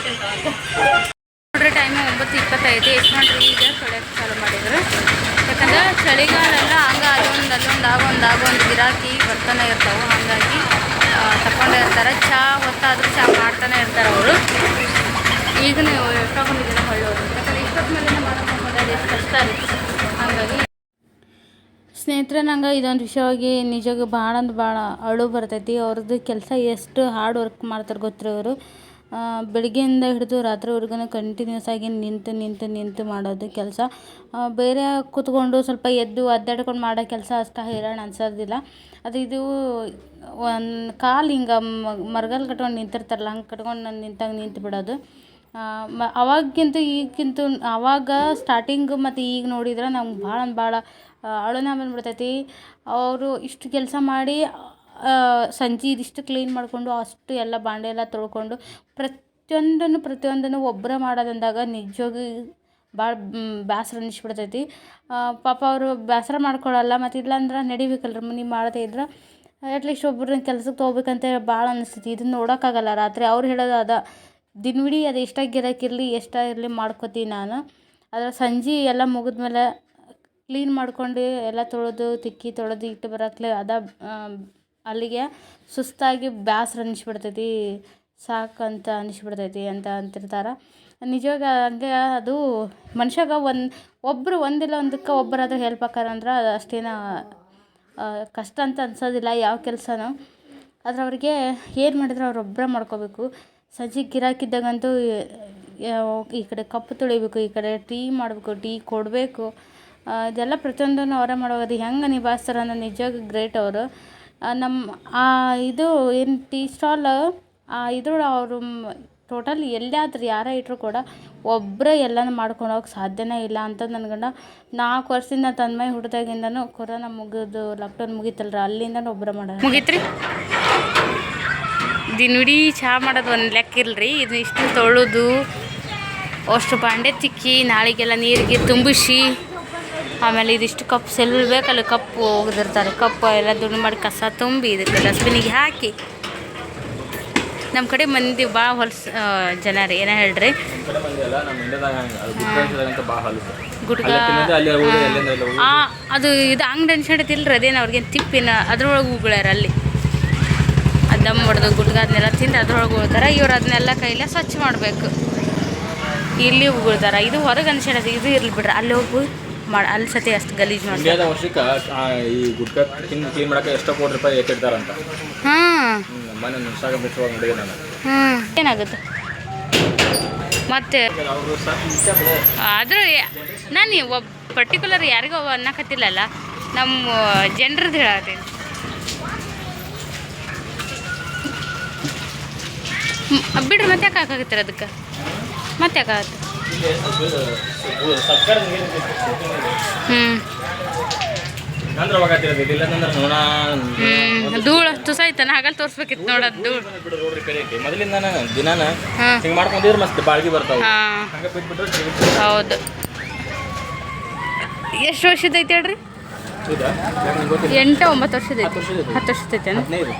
ಟೈಮ್ ಒಂಬತ್ತು ಇಪ್ಪತ್ತೈದು. ಎಷ್ಟು ಮಾಡ್ರಿ ಈಗ? ತೊಳೆಯೋಕೆ ಚಾಲು ಮಾಡಿದ್ರು. ಯಾಕಂದ್ರೆ ಚಳಿಗಾಲ ಎಲ್ಲ ಹಂಗ ಅದೊಂದು ಅಲ್ಲೊಂದು ಆಗೊಂದು ಆಗೊಂದು ಗಿರಾಕಿ ಬರ್ತಾನೆ ಇರ್ತಾವೆ. ಹಾಗಾಗಿ ತಕೊಂಡೇ ಇರ್ತಾರೆ. ಚಾ ಹೊತ್ತಾದ್ರೂ ಚಾ ಮಾಡ್ತಾನೆ ಇರ್ತಾರೆ ಅವರು. ಈಗ ನೀವು ತಗೊಂಡಿದ್ದೀರ ಹೊಳ್ಳೋರು? ಯಾಕಂದ್ರೆ ಇಷ್ಟೊತ್ತು ಮೇಲೆ ಮಾಡೋಕೆ ಹೋಗೋದು ಎಷ್ಟು ಕಷ್ಟ ಇರುತ್ತೆ ಹಾಗಾಗಿ ಸ್ನೇಹಿತರೆ, ನಂಗೆ ಇದೊಂದು ವಿಷಯವಾಗಿ ನಿಜವಾಗಿ ಭಾಳ ಅಂದ್ರೆ ಭಾಳ ಅಳು ಬರ್ತೈತಿ. ಅವ್ರದ್ದು ಕೆಲಸ ಎಷ್ಟು ಹಾರ್ಡ್ ವರ್ಕ್ ಮಾಡ್ತಾರೆ ಗೊತ್ತ್ರಿ ಅವರು ಬೆಳಗ್ಗೆಯಿಂದ ಹಿಡಿದು ರಾತ್ರಿವರೆಗೂ ಕಂಟಿನ್ಯೂಸ್ ಆಗಿ ನಿಂತು ನಿಂತು ನಿಂತು ಮಾಡೋದು ಕೆಲಸ. ಬೇರೆ ಕೂತ್ಕೊಂಡು ಸ್ವಲ್ಪ ಎದ್ದು ಅದ್ದಾಡ್ಕೊಂಡು ಮಾಡೋ ಕೆಲಸ ಅಷ್ಟು ಹೈರಾಣ ಅನ್ಸೋದಿಲ್ಲ. ಅದು ಇದು ಒಂದು ಕಾಲು ಹಿಂಗೆ ಮರಗಲ್ಲಿ ಕಟ್ಕೊಂಡು ನಿಂತಿರ್ತಾರಲ್ಲ, ಹಂಗೆ ಕಟ್ಕೊಂಡು ನಾನು ನಿಂತಾಗ ನಿಂತು ಬಿಡೋದು. ಮ ಅವಾಗಿಂತ ಈಗಿಂತ ಅವಾಗ ಸ್ಟಾರ್ಟಿಂಗ್ ಮತ್ತು ಈಗ ನೋಡಿದ್ರೆ ನಮ್ಗೆ ಭಾಳ ಭಾಳ ಅಳುನ ಬಂದ್ಬಿಡ್ತೈತಿ. ಅವರು ಇಷ್ಟು ಕೆಲಸ ಮಾಡಿ ಸಂಜೆ ಇದಿಷ್ಟು ಕ್ಲೀನ್ ಮಾಡಿಕೊಂಡು ಅಷ್ಟು ಎಲ್ಲ ಬಾಂಡೆ ಎಲ್ಲ ತೊಳ್ಕೊಂಡು ಪ್ರತಿಯೊಂದನ್ನು ಪ್ರತಿಯೊಂದನ್ನು ಒಬ್ಬರ ಮಾಡೋದಂದಾಗ ನಿಜವಾಗಿ ಭಾಳ ಬೇಸರ ಅನ್ನಿಸ್ಬಿಡ್ತೈತಿ. ಪಾಪ ಅವರು ಬೇಸರ ಮಾಡ್ಕೊಳ್ಳಲ್ಲ ಮತ್ತು ಇಲ್ಲಾಂದ್ರೆ ನಡಿಬೇಕಲ್ರಿ ಮನೆ ಮಾಡದೇ ಇದ್ರೆ ಅಟ್ಲೀಸ್ಟ್ ಒಬ್ಬರನ್ನ ಕೆಲ್ಸಕ್ಕೆ ತೊಗೋಬೇಕಂತ ಭಾಳ ಅನಿಸ್ತೈತಿ. ಇದನ್ನ ನೋಡೋಕ್ಕಾಗಲ್ಲ. ರಾತ್ರಿ ಅವ್ರು ಹೇಳೋದು ಅದ, ದಿನವಿಡೀ ಅದು ಎಷ್ಟೇ ಗಿರಾಕಿರಲಿ ಎಷ್ಟೇ ಇರಲಿ ಮಾಡ್ಕೋತೀನಿ ನಾನು. ಆದರೆ ಸಂಜೆ ಎಲ್ಲ ಮುಗಿದ್ಮೇಲೆ ಕ್ಲೀನ್ ಮಾಡ್ಕೊಂಡು ಎಲ್ಲ ತೊಳೆದು, ತಿಕ್ಕಿ ತೊಳೆದು ಇಟ್ಟು ಬರೋಕ್ಲೆ ಅದ ಅಲ್ಲಿಗೆ ಸುಸ್ತಾಗಿ ಬೇಸ್ರ ಅನ್ನಿಸ್ಬಿಡ್ತೈತಿ ಸಾಕಂತ ಅನಿಸ್ಬಿಡ್ತೈತಿ ಅಂತ ಅಂತಿರ್ತಾರೆ. ನಿಜವಾಗ ಹಂಗೆ ಅದು ಮನುಷ್ಯಾಗ ಒಂದು ಒಬ್ಬರು ಒಂದಿಲ್ಲ, ಒಂದಕ್ಕೆ ಒಬ್ಬರಾದ್ರೂ ಹೆಲ್ಪ್ ಆಕಾರ ಅದು ಅಷ್ಟೇನು ಕಷ್ಟ ಅಂತ ಅನ್ಸೋದಿಲ್ಲ ಯಾವ ಕೆಲಸನೂ. ಆದ್ರೆ ಅವ್ರಿಗೆ ಏನು ಮಾಡಿದ್ರು ಅವ್ರೊಬ್ಬರೇ ಮಾಡ್ಕೋಬೇಕು. ಸಂಜೆ ಗಿರಾಕಿದ್ದಾಗಂತೂ ಈ ಕಡೆ ಕಪ್ಪು ತೊಳಿಬೇಕು, ಈ ಕಡೆ ಟೀ ಮಾಡಬೇಕು, ಟೀ ಕೊಡಬೇಕು. ಇದೆಲ್ಲ ಪ್ರತಿಯೊಂದನ್ನು ಅವರೇ ಮಾಡೋದು ಹೆಂಗೆ ನಿಭಾಯಿಸ್ತಾರೆ ಅನ್ನೋ ನಿಜವಾಗಿ ಗ್ರೇಟ್ ಅವರು. ನಮ್ಮ ಇದು ಏನು ಟೀ ಸ್ಟಾಲ್ ಇದ್ರೊಳಗೆ ಅವರು ಟೋಟಲ್ ಎಲ್ಲೇ ಆದ್ರೂ ಯಾರೇ ಇಟ್ಟರು ಕೂಡ ಒಬ್ಬರೇ ಎಲ್ಲನೂ ಮಾಡ್ಕೊಂಡು ಹೋಗಕ್ಕೆ ಸಾಧ್ಯನೇ ಇಲ್ಲ ಅಂತ ನನ್ನ ಗಂಡ ನಾಲ್ಕು ವರ್ಷದಿಂದ ತನ್ಮೈ ಹುಟ್ಟಿದಾಗಿಂದನೂ ಕೊರೋನಾ ಮುಗಿದು ಲಾಕ್ಡೌನ್ ಮುಗೀತಲ್ರ ಅಲ್ಲಿಂದ ಒಬ್ಬರೇ ಮಾಡೋದು ಮುಗೀತ್ರಿ. ದಿನವಿಡೀ ಚಹಾ ಮಾಡೋದು ಒಂದು ಲೆಕ್ಕ ಇಲ್ರಿ ಇದು ಇಷ್ಟು ತೊಳೆದು ಅಷ್ಟು ಬಾಂಡೆ ತಿಕ್ಕಿ ನಾಳೆಗೆಲ್ಲ ನೀರಿಗೆ ತುಂಬಿಸಿ ಆಮೇಲೆ ಇದಿಷ್ಟು ಕಪ್ ಬೇಕಲ್ಲ ಕಪ್ಪು ಒಗೆದಿರ್ತಾರೆ. ಕಪ್ಪು ಎಲ್ಲ ದುಡ್ಡು ಮಾಡಿ ಕಸ ತುಂಬಿ ಇದಕ್ಕೆ ಡಸ್ಟ್ಬಿನಿಗೆ ಹಾಕಿ. ನಮ್ಮ ಕಡೆ ಮಂದಿ ಭಾಳ ಹೊಲಸ ಜನ ರೀ ಏನೋ ಹೇಳ್ರಿ? ಅದು ಗುಡ್ಗ ಹೋಗಿ ಎಲ್ಲ ಅದು ಇದು ಅಂಗಡಿ ಅನ್ಸಡತಿಲ್ರಿ ಅದೇನು ಅವ್ರಿಗೆ ತಿಪ್ಪಿನ ಅದ್ರೊಳಗೆ ಉಗುಳ್ಯಾರ ಅಲ್ಲಿ. ಅದು ದಮ್ ಹೊಡೆದು ಗುಡ್ಗ ಅದನ್ನೆಲ್ಲ ತಿಂದು ಅದ್ರೊಳಗೆ ಉಳ್ತಾರೆ ಇವ್ರು ಅದನ್ನೆಲ್ಲ ಕೈಲೇ ಸ್ವಚ್ಛ ಮಾಡಬೇಕು. ಇಲ್ಲಿ ಉಗುಳ್ತಾರೆ ಇದು ಹೊರಗೆ ಅನ್ಸಡತಿ ಇದು ಇರ್ಲಿ ಬಿಡ್ರಿ ಅಲ್ಲಿ ಹೋಗಿ. ಮಾಡಿ ಅಲ್ಲಿ ಸತಿ ಅಷ್ಟು ಗಲೀಜು ಮಾಡ್ತಾರೆ ಇಂಡಿಯಾದ ವರ್ಷಕ್ಕೆ ಆ, ಈ ಗುಡ್ಕ ತಿಂದು ಕ್ಲೀನ್ ಮಾಡಕ್ಕೆ ಎಷ್ಟೋ ಕೋಟಿ ರೂಪಾಯಿ ಎತ್ತಿಡ್ತಾರಂತ ಹಾಂ ಹ್ಮ್, ಮೊನ್ನೆ ಇನ್ಸ್ಟಾಗ್ರಾಮ್ ಬಿಟ್ಟು ನೋಡಿದೆ ನಾನು. ಹ್ಞೂ ಏನಾಗುತ್ತೆ? ಮತ್ತೆ? ಅವರು. ಆದರೂ ನಾನು ಒಬ್ಬ ಪರ್ಟಿಕ್ಯುಲರ್ ಯಾರಿಗೋ ಅನ್ನಕತ್ತಿಲ್ಲಲ್ಲ ನಮ್ಮ ಜನರದ್ದು ಹೇಳತ್ತೀನಿ ಬಿಡ್ರಿ ಮತ್ತೆ ಯಾಕೆ ಹಾಕಾಗತ್ತೀರ ಅದಕ್ಕೆ ಮತ್ತೆ ಯಾಕೆ ಆಗತ್ತೆ ಇಲ್ಲಿ ಅಷ್ಟು ಹಾಗಲ್ ತೋರ್ಸ್ಬೇಕಿತ್ತು ಧೂಳು. ನೋಡೋದು ಧೂಳು ಐತಿ ಮೊದಲಿಂದ ದಿನಾನ ಹಿಂಗೆ ಮಾಡ್ಕೊಂಡಿದ್ರೆ ಮಸ್ತ್ ಬಾಳ್ಗಿ ಬರ್ತಾವ. ಹೌದು. ಎಷ್ಟು ವರ್ಷದ ಐತೆ ಹೇಳ್ರಿ? ಎಂಟು ಒಂಬತ್ತು ವರ್ಷದ ಹತ್ತು ಐತಿ. ವರ್ಷದ ಹತ್ತು ವರ್ಷದ ಹದಿನೈದು.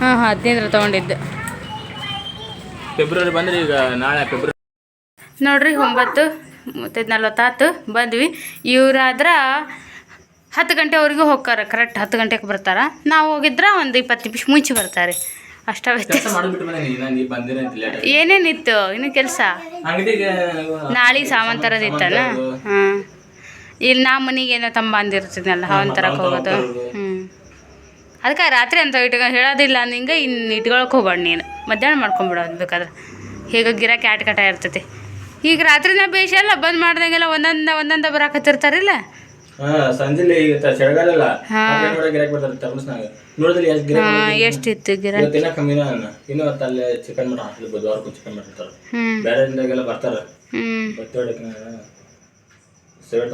ಹಾಂ ಹಾಂ ಹದಿನೈದರ ತೊಗೊಂಡಿದ್ದು. ಫೆಬ್ರವರಿ ಬಂದ್ರೆ ಈಗ ನಾಳೆ ಫೆಬ್ರವರಿ ನೋಡ್ರಿ ಒಂಬತ್ತು ಮೂವತ್ತೈದು ನಲ್ವತ್ತಾತು ಬಂದ್ವಿ. ಇವ್ರಾದ್ರೆ ಹತ್ತು ಗಂಟೆವರೆಗೂ ಹೋಗ್ತಾರೆ ಕರೆಕ್ಟ್ ಹತ್ತು ಗಂಟೆಗೆ ಬರ್ತಾರೆ. ನಾವು ಹೋಗಿದ್ರೆ ಒಂದು ಇಪ್ಪತ್ತು ನಿಮಿಷ ಮುಂಚೆ ಬರ್ತಾರೆ. ಅಷ್ಟೇ ವ್ಯತ್ಯಾಸ. ಏನೇನಿತ್ತು ಇನ್ನು ಕೆಲಸ. ನಾಳೆ ಸಾಮಾನು ತರೋದಿತ್ತಲ್ಲ ಹಾಂ. ಇಲ್ಲಿ ನಾ ಮನೆಗೆ ಏನೋ ತಮ್ಮ ಬಂದಿರ್ತಿದ್ನಲ್ಲ ಅವನ್ ತರಕ್ಕೆ ಹೋಗೋದು. ಹ್ಞೂ ಅದಕ್ಕೆ ರಾತ್ರಿ ಅಂತ ಇಟ್ಕೊ ಹೇಳೋದಿಲ್ಲ ನಿಂಗೆ ಇನ್ನು ಇಟ್ಕೊಳಕ್ಕೆ ಹೋಗ್ಬೇಡ ನೀನು. ಮಧ್ಯಾಹ್ನ ಮಾಡ್ಕೊಂಬಿಡೋದು ಬೇಕಾದ್ರೆ ಹೇಗೆ ಗಿರಾಕಿ ಆಟ ಕಟ ಇರ್ತೈತಿ. ಈಗ ರಾತ್ರಿನ ಬೇಷಲ್ಲ ಬಂದ್ ಮಾಡ್ದಂಗೆಲ್ಲ ಒಂದೊಂದ ಒಂದೊಂದ ಬರಾಕತ್ತಿರ್ತಾರಿಲ್ಲ? ಹಾ ಸಂಜೆಲಿ ಚಳಿಗಾಲ ಎಷ್ಟಿತ್ತು ಗಿರಾಕಿ ಕಮ್ಮಿನ ಇನ್ನು ಅಲ್ಲಿ ಚಿಕನ್ ಬುಧವಾರಕ್ಕೂ ಚಿಕನ್ ಬೇರೆ ದಿನದಾಗೆಲ್ಲ ಬರ್ತಾರೆ. ಸಿಗರೇಟ್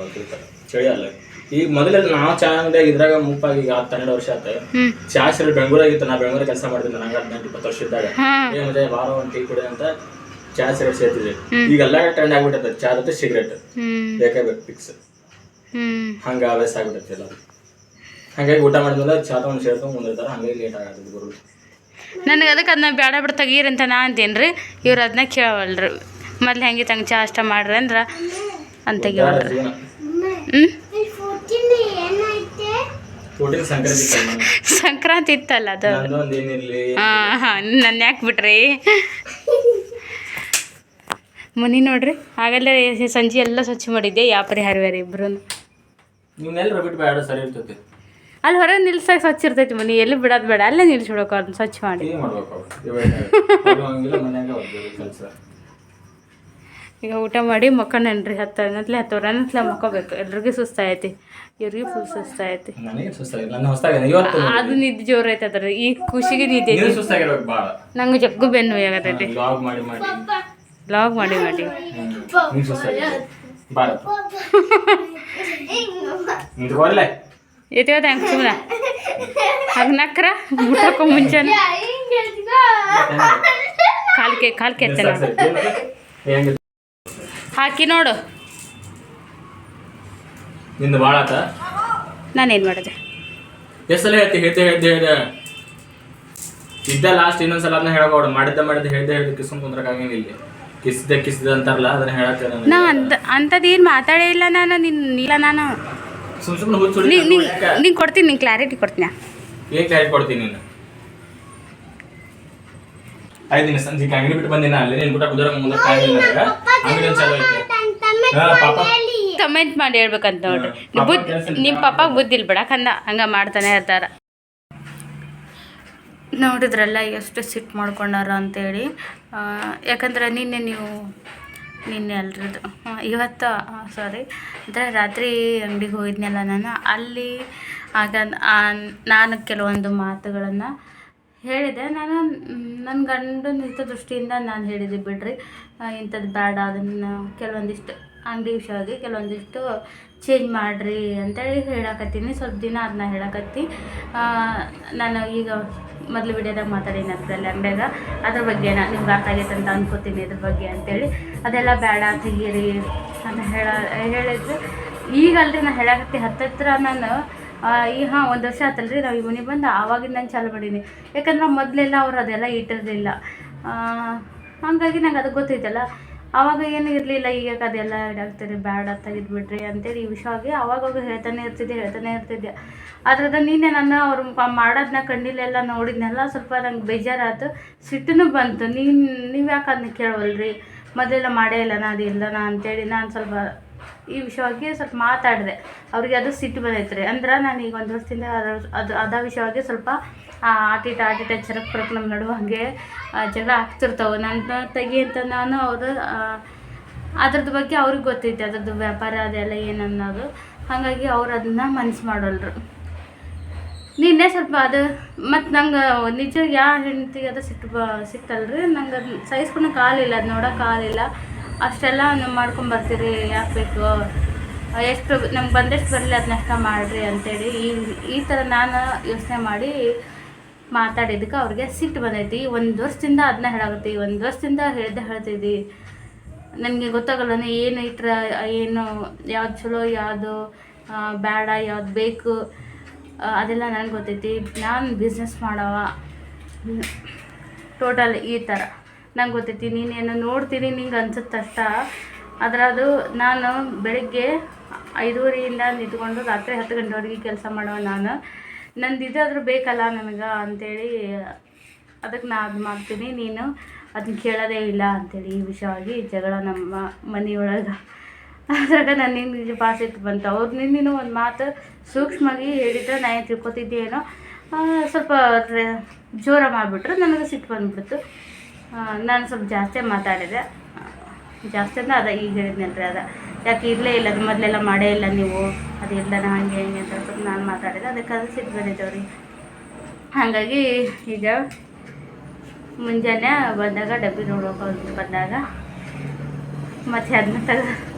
ಬರ್ತಿರ್ತಾರೆ. ಚಳಿ ಅಲ್ಲ. ಈಗ ಮೊದಲೆಲ್ಲ ನಾವು ಚಾ ಅಂಗಡಿಯಾಗ ಇದ್ರಾಗ ಮುಪ್ಪಾಗಿ ಈಗ ಹತ್ತು ಹನ್ನೆರಡು ವರ್ಷ ಆತ ಹ್ಞೂ ಚಾ ಸರಿ ಬೆಂಗಳೂರಾಗಿತ್ತು ನಾ ಬೆಂಗಳೂರಿಗೆ ಕೆಲಸ ಮಾಡ್ತಿದ್ದೆ ನಂಗೆ ಹದಿನೆಂಟು ಇಪ್ಪತ್ತು ವರ್ಷ ಇದ್ದಾಗ. ಏನ್ ಏ ಮಜಾ ಬಾರ ಒಂದು ಟೀ ಕುಡಿ ಅಂತ ಚಾ ಸಿಗರೇಟ್ ಸೇರ್ತಿದ್ವಿ. ಈಗ ಎಲ್ಲ ಟ್ರೆಂಡ್ ಆಗ್ಬಿಟ್ಟದ ಚಾ ಜೊತೆ ಸಿಗರೇಟ್ ಬೇಕೇ ಬೇಕು ಫಿಕ್ಸ್ ಹಂಗ ಅಭ್ಯಾಸ ಆಗ್ಬಿಟ್ಟೈತೆ ಎಲ್ಲ ಹಂಗಾಗಿ ಊಟ ಮಾಡಿದ್ಮೇಲೆ ಚಾ ತೊಗೊಂಡು ಸೇರ್ತು ಮುಂದಿರ್ತಾರೆ ಹಂಗಾಗಿ ಲೇಟ್ ಆಗತ್ತೆ ಗುರು. ನನಗೆ ಅದಕ್ಕೆ ಅದನ್ನ ಬೇಡ ಬಿಡ ತೆಗೀರಿ ಅಂತ ನಾ ಅಂತೇನ್ರಿ ರೀ. ಇವ್ರು ಅದನ್ನ ಕೇಳವಲ್ರಿ. ಮೊದ್ಲು ಹೆಂಗೆ ತಂಗೆ ಚಾ ಅಷ್ಟ ಮಾಡ್ರಿ ಅಂದ್ರೆ ಅಂತ ತೆಗಿವಲ್ರಿ ಹ್ಞೂ ಸಂಕ್ರಾಂತಿ ಇತ್ತಲ್ಲ ಅದು? ಹಾಂ ಹಾಂ ನನ್ನ ಯಾಕೆ ಬಿಟ್ರಿ? ಮನಿ ನೋಡ್ರಿ. ಆಗಲ್ಲೇ ಸಂಜೆ ಎಲ್ಲ ಸ್ವಚ್ಛ ಮಾಡಿದ್ದೆ. ಯಾಪರಿ ಹರಿ ಇಬ್ರು ಅಲ್ಲಿ ಹೊರಗೆ ನಿಲ್ಸಕ್ಕೆ ಸ್ವಚ್ಛ ಇರ್ತೈತಿ ಮನಿ. ಎಲ್ಲಿ ಬಿಡೋದು ಬೇಡ. ಅಲ್ಲೇ ನಿಲ್ಸ್ಬಿಡೋಕೆ ಅದನ್ನ ಸ್ವಚ್ಛ ಮಾಡಿ. ಈಗ ಊಟ ಮಾಡಿ ಮಕ್ಕಣನ್ರಿ ಹತ್ತು ಅನ್ನತ್ಲೆ ಹತ್ತುವರೆ ಅನ್ನತ್ಲೆ ಮಕ್ಕೋಬೇಕು. ಎಲ್ರಿಗೂ ಸುಸ್ತಾಯ್ತಿ ಇವ್ರಿಗೆ ಫುಲ್ ಸುಸ್ತಾಯ್ತಿ ಅದು ನಿದ್ದೆ ಜೋರು ಐತೆ ಅದ್ರ ಈ ಖುಷಿಗೆ ನಿದ್ದೆ ನಂಗೆ ಜಗ್ಗು ಬೆನ್ನು ಆಗತೈತಿ. ಲಾಗ್ ಮಾಡಿ ಮಾಡಿ. ಎತ್ತೇವ ಹೆಂಗೆ ಸುಮ್ಮನೆ ಹಂಗೆ ನಕ್ರ ಊಟಕ್ಕೂ ಮುಂಚೆನೆ. ಕಾಲ್ಕೆ ಕಾಲ್ಕೆ ಎತ್ತಲ್ಲ. ಹಾಕಿ ನೋಡು. ನಿಂದು ಭಾಳ ಆತ. ನಾನೇನು ಮಾಡಿದೆ? ಎಷ್ಟು ಸಲ ಹೇಳ್ತಿ ಹೇಳ್ದೆ ಹೇಳ್ದೆ ಹೇಳ್ದೆ ಇದ್ದ ಲಾಸ್ಟ್ ಇನ್ನೊಂದ್ಸಲ ಅದನ್ನ ಹೇಳಕೋಡು ಮಾಡಿದ್ದ ಮಾಡಿದ್ದ ಹೇಳ್ದೆ ಹೇಳ್ದೆ ಕಿಸ್ಕೊಂಡ್ ಕುಂದ್ರಕ್ಕಾಗಂಗಿಲ್ಲ ಇಲ್ಲಿ. ಕಿಸ್ದೆ ಕಿಸ್ದ ಅಂತಾರಲ್ಲ ಅದನ್ನ ಹೇಳಕ್ಕೆ ನಾ ನನಗೆ ಅಂದ ಅಂಥದ್ದು ಮಾತಾಡೇ ಇಲ್ಲ ನಾನು ನಿನ್ನ ಇಲ್ಲ ನಾನು. ಸುಮ್ ಸುಮ್ಮನೆ ಹುಚ್ಚು. ನಿಂಗೆ ಕೊಡ್ತೀನಿ ನಿಂಗೆ ಕ್ಲಾರಿಟಿ ಕೊಡ್ತೀನಿ ಏನ್ ಕ್ಲಾರಿಟಿ ಕೊಡ್ತೀನಿ ನೀನು? ಐದು ದಿನ ಸಂಜೆ ಅಂಗಡಿ ಬಿಟ್ಟು ಬಂದಿನ ಅಲ್ಲಿ ನೀನು ಊಟ ಕುದುರೆ ಮುಂದೆ ಟೈಮ್ ಇಲ್ಲ ನನಗೆ. ಅಂಗಡಿ ಒಂದ್ ಚಾಲು ಐತೆ. ಹಾ ಪಾಪ. ಕಮೆಂಟ್ ಮಾಡಿ ಹೇಳ್ಬೇಕಂತ ನೋಡ್ರಿ. ನಿಮ್ ಬುದ್ಧಿ. ನಿಮ್ಮ ಪಾಪ ಬುದ್ಧಿಲ್ ಬಿಡಕ್ಕೆ ಅಂದ ಹಂಗೆ ಮಾಡ್ತಾನೆ ಇರ್ತಾರ. ನೋಡಿದ್ರಲ್ಲ, ಎಷ್ಟು ಸಿಟ್ಟು ಮಾಡ್ಕೊಂಡಾರ ಅಂತೇಳಿ. ಯಾಕಂದ್ರೆ ನಿನ್ನೆ ನೀವು, ನಿನ್ನೆ ಅಲ್ರದು ಇವತ್ತು ಸಾರಿ ಅಂದರೆ ರಾತ್ರಿ ಅಂಗಡಿಗೆ ಹೋಗಿದ್ನಲ್ಲ ನಾನು, ಅಲ್ಲಿ ಆಗ ನಾನು ಕೆಲವೊಂದು ಮಾತುಗಳನ್ನು ಹೇಳಿದೆ. ನಾನು ನನ್ನ ಗಂಡನ ದೃಷ್ಟಿಯಿಂದ ನಾನು ಹೇಳಿದೆ, ಬಿಡ್ರಿ. ಇಂಥದ್ದು ಬೇಡ ಅದನ್ನು ಕೆಲವೊಂದಿಷ್ಟು ಅಂಗಡಿ ವಿಷಯವಾಗಿ, ಕೆಲವೊಂದಿಷ್ಟು ಚೇಂಜ್ ಮಾಡಿರಿ ಅಂತೇಳಿ ಹೇಳಕತ್ತೀನಿ. ಸ್ವಲ್ಪ ದಿನ ಅದನ್ನ ಹೇಳಕತ್ತಿ. ನಾನು ಈಗ ಮೊದಲು ವಿಡಿಯೋದಾಗ ಮಾತಾಡೀನಿ ಅದರಲ್ಲಿ ಲಂಬೆಗ ಅದ್ರ ಬಗ್ಗೆ ನಾನು ನಿಮ್ಗೆ ಅರ್ಥ ಆಗೈತೆ ಅಂತ ಅನ್ಕೋತೀನಿ ಇದ್ರ ಬಗ್ಗೆ ಅಂತೇಳಿ. ಅದೆಲ್ಲ ಬೇಡ, ತೆಗೀರಿ ಅಂತ ಹೇಳ, ಹೇಳಿದ್ರು. ಈಗ ಅಲ್ರಿ ನಾನು ಹೇಳಕತ್ತಿ ಹತ್ತತ್ರ ನಾನು ಈ, ಹಾಂ, ಒಂದು ವರ್ಷ ಆತಲ್ರಿ ನಾವು ಈ ಮನೆ ಬಂದು ಆವಾಗಿಂದ ನಾನು ಚಾಲು ಮಾಡೀನಿ. ಯಾಕಂದ್ರೆ ಮೊದಲೆಲ್ಲ ಅವ್ರು ಅದೆಲ್ಲ ಇಟ್ಟಿರಲಿಲ್ಲ. ಹಾಗಾಗಿ ನಂಗೆ ಅದು ಗೊತ್ತೈತಲ್ಲ. ಆವಾಗ ಏನು ಇರಲಿಲ್ಲ, ಈಗ ಅದೆಲ್ಲ ಇದಾಗ್ತೀರಿ ಬ್ಯಾಡ ತೆಗೆದ್ಬಿಡ್ರಿ ಅಂತೇಳಿ ಈ ವಿಷಯವಾಗಿ ಅವಾಗವಾಗ ಹೇಳ್ತಾನೆ ಇರ್ತಿದ್ದೆ ಹೇಳ್ತಾನೆ ಇರ್ತಿದ್ದೆ. ಅದ್ರದ್ದು ನೀನೆ ನಾನು ಅವ್ರು ಮಾಡೋದನ್ನ ಕಣ್ಣಿಲೆಲ್ಲ ನೋಡಿದ್ನೆಲ್ಲ ಸ್ವಲ್ಪ ನಂಗೆ ಬೇಜಾರಾಯ್ತು. ಸಿಟ್ಟುನು ಬಂತು. ನೀನು ನೀವು ಯಾಕೆ ಅದನ್ನ ಕೇಳವಲ್ರಿ? ಮೊದಲೆಲ್ಲ ಮಾಡೇ ಇಲ್ಲ ನಾ ಅದು ಇಲ್ಲ ನಾ ಅಂತೇಳಿ ನಾನು ಸ್ವಲ್ಪ ಈ ವಿಷಯವಾಗಿ ಸ್ವಲ್ಪ ಮಾತಾಡಿದೆ ಅವ್ರಿಗೆ ಅದು ಸಿಟ್ಟು ಬಂದೈತೆ ಅಂದ್ರೆ ನಾನು ಈಗ ಒಂದು ವರ್ಷದಿಂದ ಅದು ಅದು ವಿಷಯವಾಗಿ ಸ್ವಲ್ಪ ಆಟಿಟ ಆಟಿಟ ಚರಕ್ ಪರಕ್ ನಮ್ಮ ನಡುವೆ ಹಾಗೆ ಜಗಳ ಆಗ್ತಿರ್ತಾವೆ ನನ್ನ ತೆಗಿ ಅಂತ ನಾನು ಅವರು ಅದ್ರದ್ದು ಬಗ್ಗೆ ಅವ್ರಿಗೆ ಗೊತ್ತೈತೆ ಅದ್ರದ್ದು ವ್ಯಾಪಾರ ಅದೆಲ್ಲ ಏನು ಅನ್ನೋದು ಹಾಗಾಗಿ ಅವ್ರು ಅದನ್ನ ಮನ್ಸು ಮಾಡಲ್ರು ನಿನ್ನೆ ಸ್ವಲ್ಪ ಅದು ಮತ್ತು ನಂಗೆ ನಿಜ ಯಾವ ಹೆಂಡತಿಗೆ ಅದು ಸಿಟ್ಟು ಬ ಸಿಕ್ಕಲ್ರಿ ನಂಗೆ ಅದು ಸಹಿಸ್ಕೊಳಕ್ಕೆ ಆಗಲಿಲ್ಲ ಅದು ನೋಡೋಕೆ ಕಾಲಿಲ್ಲ ಅಷ್ಟೆಲ್ಲ ನೀವು ಮಾಡ್ಕೊಂಬರ್ತೀರಿ ಯಾಕೆ ಬೇಕು? ಎಷ್ಟು ನಮ್ಗೆ ಬಂದಷ್ಟು ಬರಲಿ ಅದನ್ನಷ್ಟ ಮಾಡಿರಿ ಅಂತೇಳಿ ಈ ಈ ಥರ ನಾನು ಯೋಚನೆ ಮಾಡಿ ಮಾತಾಡಿದ್ದಕ್ಕೆ ಅವ್ರಿಗೆ ಸಿಟ್ಟು ಬಂದೈತಿ. ಒಂದು ವರ್ಷದಿಂದ ಅದನ್ನ ಹೇಳಾಗತ್ತಿ, ಒಂದು ವರ್ಷದಿಂದ ಹೇಳ್ದೆ ಹೇಳ್ತಿದ್ದಿ. ನನಗೆ ಗೊತ್ತಾಗಲ್ಲ ಏನು ಇಟ್ರ, ಏನು, ಯಾವ್ದು ಚಲೋ, ಯಾವುದು ಬೇಡ ಯಾವ್ದು ಬೇಕು ಅದೆಲ್ಲ ನನಗೆ ಗೊತ್ತೈತಿ. ನಾನು ಬಿಸ್ನೆಸ್ ಮಾಡವ. ಟೋಟಲ್ ಈ ಥರ ನಂಗೆ ಗೊತ್ತೈತಿ ನೀನೇನು ನೋಡ್ತೀನಿ ನಿಂಗೆ ಅನ್ಸುತ್ತೆ ಅಷ್ಟ. ಆದ್ರೆ ನಾನು ಬೆಳಗ್ಗೆ ಐದೂವರೆಯಿಂದ ನಿಂತ್ಕೊಂಡು ರಾತ್ರಿ ಹತ್ತು ಗಂಟೆವರೆಗೆ ಕೆಲಸ ಮಾಡೋ ನಾನು. ನಂದು ಇದಾದರೂ ಬೇಕಲ್ಲ ನನಗೆ ಅಂಥೇಳಿ ಅದಕ್ಕೆ ನಾ ಅದು ಮಾಡ್ತೀನಿ ನೀನು ಅದನ್ನ ಕೇಳೋದೇ ಇಲ್ಲ ಅಂಥೇಳಿ ಈ ವಿಷಯವಾಗಿ ಜಗಳ ನಮ್ಮ ಮನೆಯೊಳಗೆ. ಅದ್ರಾಗ ನಾನು ನಿನ್ನ ಸಿಟ್ಟು ಬಂತು. ಅವ್ರು ನಿನ್ನೂ ಒಂದು ಮಾತು ಸೂಕ್ಷ್ಮವಾಗಿ ಹೇಳಿದ್ರೆ ನಾನು ಏನು ತಿಳ್ಕೊತಿದ್ದೇನೋ ಆ, ಸ್ವಲ್ಪ ಜೋರ ಮಾಡಿಬಿಟ್ರೆ ನನಗೆ ಸಿಟ್ಟು ಬಂದ್ಬಿಡ್ತು. ನಾನು ಸ್ವಲ್ಪ ಜಾಸ್ತಿ ಮಾತಾಡಿದೆ. ಜಾಸ್ತಿ ಅಂದ್ರೆ ಅದ, ಈಗ ಹೇಳಿದ್ನಲ್ರಿ ಅದ. ಯಾಕೆ ಇರಲೇ ಇಲ್ಲ ಅದು ಮೊದಲೆಲ್ಲ ಮಾಡೇ ಇಲ್ಲ ನೀವು. ಅದು ಇಲ್ಲ ಹಾಗೆ ಹಿಂಗೆ ಅಂತ ಸ್ವಲ್ಪ ನಾನು ಮಾತಾಡಿದೆ. ಅದಕ್ಕೆ ಅದು ಸಿಟ್ಟು ಬಂದಿದ್ದೇವ್ರಿ. ಹಾಗಾಗಿ ಈಗ ಮುಂಜಾನೆ ಬಂದಾಗ ಡಬ್ಬಿ ನೋಡೋಕೆ ಬಂದಾಗ. ಮತ್ತೆ ಅದನ್ನ ತೆಗೆದು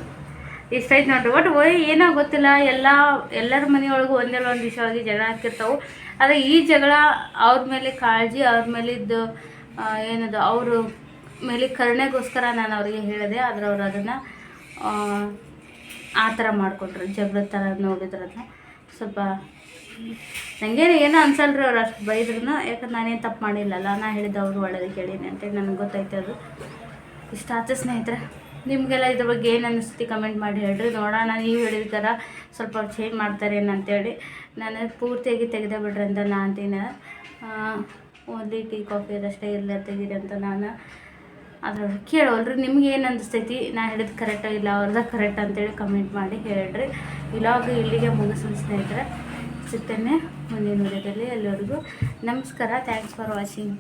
ಇಷ್ಟೈತೆ ನೋಡ್ರಿ. ಒಟ್ಟು ಓಯ್ ಏನೋ ಗೊತ್ತಿಲ್ಲ. ಎಲ್ಲ, ಎಲ್ಲರ ಮನೆಯೊಳಗೂ ಒಂದೆಲ್ಲ ಒಂದು ವಿಷಯವಾಗಿ ಜಗಳ ಆಗ್ತಿರ್ತಾವೆ ಆದರೆ ಈ ಜಗಳ ಅವ್ರ ಮೇಲೆ ಕಾಳಜಿ, ಅವ್ರ ಮೇಲಿದ್ದು ಏನದು, ಅವರು ಮೇಲೆ ಕರುಣೆಗೋಸ್ಕರ ನಾನು ಅವರಿಗೆ ಹೇಳಿದೆ, ಆದರೆ ಅವರು ಅದನ್ನು, ಆ ಥರ ಮಾಡಿಕೊಂಡ್ರು ಜಗಳದ ಥರ ನೋಡಿದ್ರನ್ನ ಸ್ವಲ್ಪ ನನಗೇನು ಏನೋ ಅನ್ಸಲ್ರಿ ಅವ್ರು ಅಷ್ಟು ಬೈದ್ರೂ ಯಾಕಂದ್ರೆ ನಾನೇನು ತಪ್ಪು ಮಾಡಿಲ್ಲಲ್ಲ, ನಾ ಹೇಳಿದ್ದು ಅವರು ಒಳ್ಳೇದು ಕೇಳೀನಿ ಅಂತೇಳಿ ನನಗೆ ಗೊತ್ತೈತೆ ಅದು. ಇಷ್ಟ ಆಯ್ತು ಸ್ನೇಹಿತರೆ, ನಿಮಗೆಲ್ಲ ಇದ್ರ ಬಗ್ಗೆ ಏನು ಅನಿಸ್ತಿ ಕಮೆಂಟ್ ಮಾಡಿ ಹೇಳ್ರಿ, ನೋಡೋಣ, ನೀವು ಹೇಳಿದ ಥರ ಸ್ವಲ್ಪ ಚೇಂಜ್ ಮಾಡ್ತಾರೆ ಏನಂತೇಳಿ. ನಾನು ಪೂರ್ತಿಯಾಗಿ ತೆಗೆದೇ ಬಿಡ್ರಿ ಅಂತ ನಾನು ಅಂತೀನಿ. ಓನ್ಲಿ ಟೀ, ಕಾಫಿ ಅದಷ್ಟೇ ಇಲ್ಲ ತೆಗೀರಿ ಅಂತ ನಾನು ಅದ್ರ ಕೇಳೋಲ್ರಿ, ನಿಮ್ಗೆ ಏನು ಅನಿಸ್ತೈತಿ? ನಾ ಹೇಳಿದ್ದು ಕರೆಕ್ಟ್ ಇಲ್ಲ, ಅವ್ರದ ಕರೆಕ್ಟ್ ಅಂತೇಳಿ ಕಮೆಂಟ್ ಮಾಡಿ ಹೇಳ್ರಿ. ಇಲ್ಲಾಗ ಇಲ್ಲಿಗೆ ಮುಗಿಸ್ತೀನಿ ಸ್ನೇಹಿತರೆ ಸಿಗ್ತೇನೆ ಮುಂದಿನ ವಿಡಿಯೋದಲ್ಲಿ ಎಲ್ಲರಿಗೂ ನಮಸ್ಕಾರ. Thanks for watching